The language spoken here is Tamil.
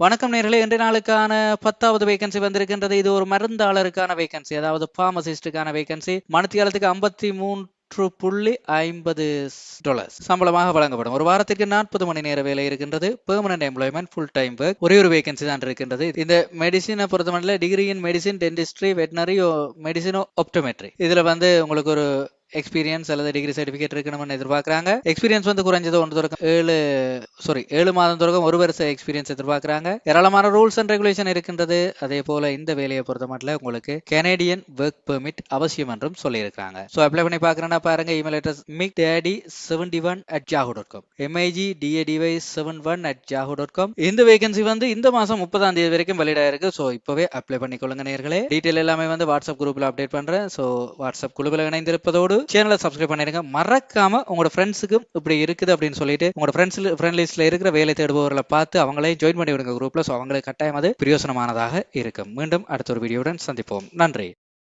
வணக்கம் நேர்களே இன்றைய நாளுக்கான பத்தாவது வேகன்சி வந்திருக்கின்றது. இது ஒரு மருந்தாளருக்கான வேகன்சி அதாவது பார்மசிஸ்டுக்கான வேகன்சி மணித்தியாலத்துக்கு ஐம்பத்தி மூன்று புள்ளி ஐம்பது டாலர்ஸ் சம்பளமாக வழங்கப்படும். ஒரு வாரத்திற்கு நாற்பது மணி நேர வேலை இருக்கின்றது. Permanent employment full time work ஒரே ஒரு வேகன்சி தான் இருக்கின்றது. இந்த மெடிசினை பொறுத்தமட்டில் degree in medicine dentistry veterinary மெடிசினோ optometry இதில் வந்து உங்களுக்கு ஒரு எக்ஸ்பீரியன்ஸ் அல்லது டிகிரி சர்டிஃபிகேட் இருக்கணும்னு எதிர்பார்க்குறாங்க. எக்ஸ்பீரியன்ஸ் வந்து குறைஞ்சது ஒன்று தொடக்கம். ஏழு சாரி ஏழு மாதம் தொடக்கம் ஒரு வருஷ எக்ஸ்பீரியன்ஸ் எதிர்பார்க்குறாங்க. ஏராளமான ரூல்ஸ் அண்ட் ரெகுலேஷன் இருக்கின்றது. அதே போல இந்த வேலையை பொறுத்த மட்டும் உங்களுக்கு கெனடியன் ஒர்க் பெர்மிட் அவசியம் என்றும் சொல்லியிருக்காங்க ஸோ அப்ளை பண்ணி பார்க்குறேன்னா பாருங்க email address mig daddy seventy one at Yahoo dot com M I G D A D Y seven one at Yahoo dot com இந்த வேகன்சி வந்து இந்த மாதம் முப்பதாம் தேதி வரைக்கும் வெளியிட இருக்கு ஸோ இப்போவே அப்ளை பண்ணிக்கொள்ளுங்க நேர்களே டீட்டெயில் எல்லாமே வந்து வாட்ஸ்அப் குரூப்பில் அப்டேட் பண்ணுறேன் ஸோ வாட்ஸ்அப் குழுவில் இணைந்திருப்பதோடு சேனலை சப்ஸ்கிரைப் பண்ணிடுங்க. மறக்காம உங்களோட ஃப்ரெண்ட்ஸுக்கும் இப்படி இருக்குது அப்படின்னு சொல்லிட்டு உங்களோட ஃப்ரெண்ட்ஸ் ஃப்ரெண்ட் லிஸ்ட்ல இருக்கிற வேலை தேடுபவர்களை பார்த்து அவங்களே ஜாயின் பண்ணி விடுங்க குரூப்ல ஸோ அவங்களுக்கு கட்டாயம் அது பிரயோசனமானதாக இருக்கும். மீண்டும் அடுத்த ஒரு வீடியோவுடன் சந்திப்போம். நன்றி.